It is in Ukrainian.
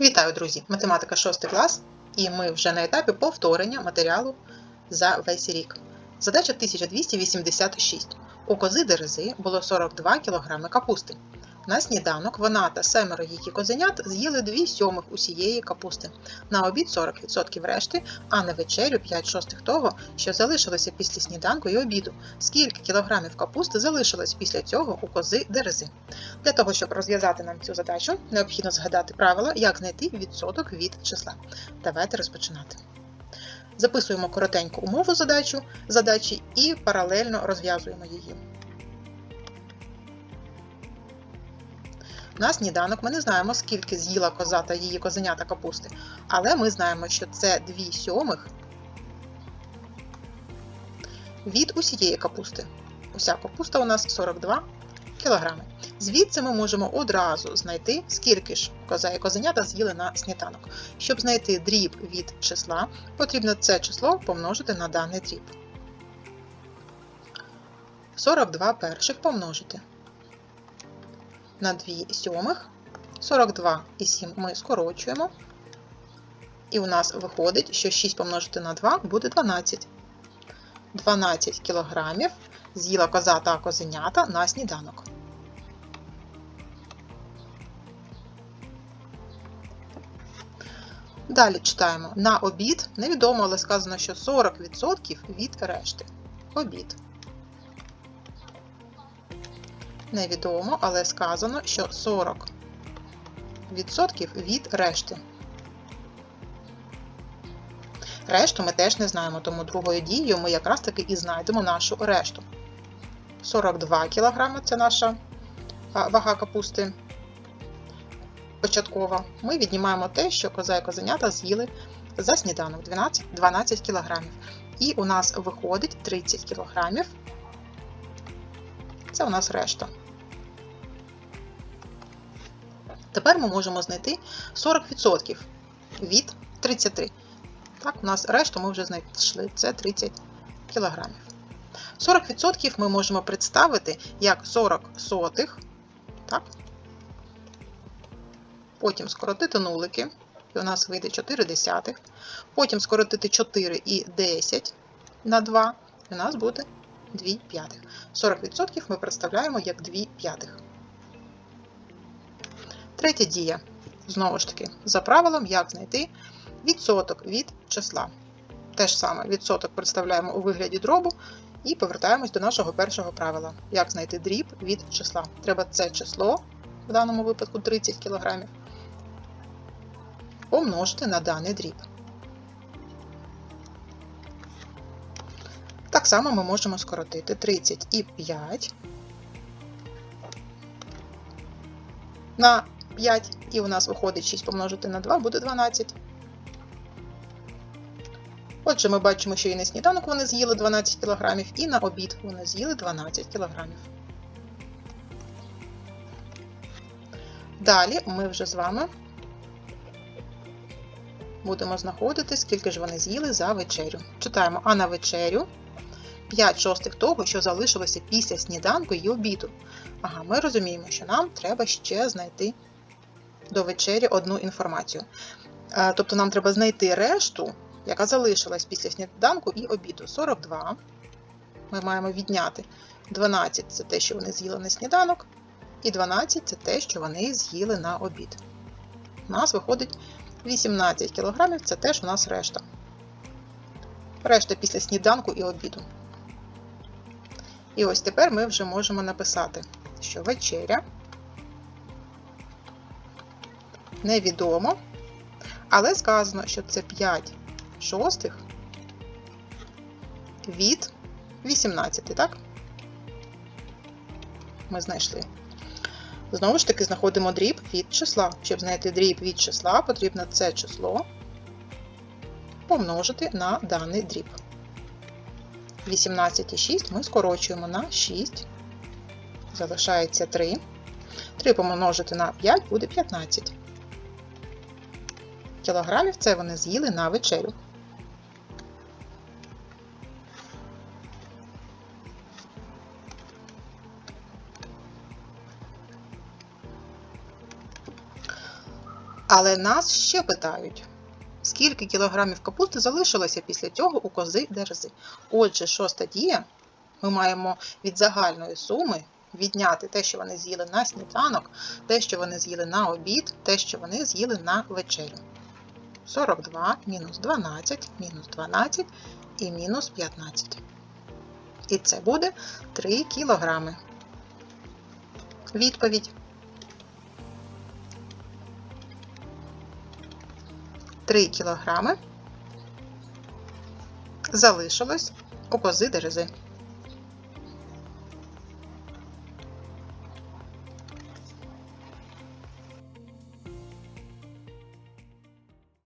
Вітаю, друзі! Математика 6 клас, і ми вже на етапі повторення матеріалу за весь рік. Задача 1286. У кози Дерези було 42 кг капусти. На сніданок вона та семеро її козенят з'їли 2 сьомих усієї капусти. На обід 40% решти, а на вечерю 5 шостих того, що залишилося після сніданку і обіду. Скільки кілограмів капусти залишилось після цього у кози Дерези? Для того, щоб розв'язати нам цю задачу, необхідно згадати правило, як знайти відсоток від числа. Давайте розпочинати. Записуємо коротеньку умову задачу, задачі і паралельно розв'язуємо її. На сніданок ми не знаємо, скільки з'їла коза та її козенята капусти, але ми знаємо, що це 2 сьомих від усієї капусти. Уся капуста у нас 42 кілограми. Звідси ми можемо одразу знайти, скільки ж коза і козенята з'їли на сніданок. Щоб знайти дріб від числа, потрібно це число помножити на даний дріб. 42 перших помножити на 2 сьомих. 42 і 7 ми скорочуємо. І у нас виходить, що 6 помножити на 2 буде 12. 12 кілограмів з'їла коза та козенята на сніданок. Далі читаємо на обід. Невідомо, але сказано, що 40% від решти. Обід. Невідомо, але сказано, що 40% від решти. Решту ми теж не знаємо, тому другою дією ми якраз таки і знайдемо нашу решту. 42 кг це наша вага капусти початкова. Ми віднімаємо те, що коза і козенята з'їли за сніданок 12 12 кг. І у нас виходить 30 кг. Це у нас решта. Тепер ми можемо знайти 40% від 33. Так, у нас решту ми вже знайшли, це 30 кг. 40% ми можемо представити як 40 сотих, так? потім скоротити нулики, і у нас вийде 4 десятих, потім скоротити 4 і 10 на 2, і у нас буде 2 п'ятих. 40% ми представляємо як 2 п'ятих. Третя дія. Знову ж таки, за правилом, як знайти відсоток від числа. Те ж саме відсоток представляємо у вигляді дробу і повертаємось до нашого першого правила. Як знайти дріб від числа? Треба це число, в даному випадку 30 кг, помножити на даний дріб. Так само ми можемо скоротити 30 і 5 на 5, і у нас виходить 6 помножити на 2, буде 12. Отже, ми бачимо, що і на сніданок вони з'їли 12 кг, і на обід вони з'їли 12 кг. Далі ми вже з вами будемо знаходити, скільки ж вони з'їли за вечерю. Читаємо, а на вечерю 5 шостих того, що залишилося після сніданку і обіду. Ага, ми розуміємо, що нам треба ще знайти до вечері одну інформацію. Тобто нам треба знайти решту, яка залишилась після сніданку і обіду. 42. Ми маємо відняти 12 це те, що вони з'їли на сніданок, і 12 це те, що вони з'їли на обід. У нас виходить 18 кг це теж у нас решта. Решта після сніданку і обіду. І ось тепер ми вже можемо написати, що вечеря невідомо, але сказано, що це 5 шостих від 18, так? Ми знайшли. Знову ж таки, знаходимо дріб від числа. Щоб знайти дріб від числа, потрібно це число помножити на даний дріб. 18,6 ми скорочуємо на 6. Залишається 3. 3 помножити на 5 буде 15. Кілограмів це вони з'їли на вечерю. Але нас ще питають, скільки кілограмів капусти залишилося після цього у кози дерези. Отже, шоста дія, ми маємо від загальної суми відняти те, що вони з'їли на сніданок, те, що вони з'їли на обід, те, що вони з'їли на вечерю. 42 мінус 12, мінус 12 і мінус 15. І це буде 3 кілограми. Відповідь. 3 кілограми залишилось у кози дерези.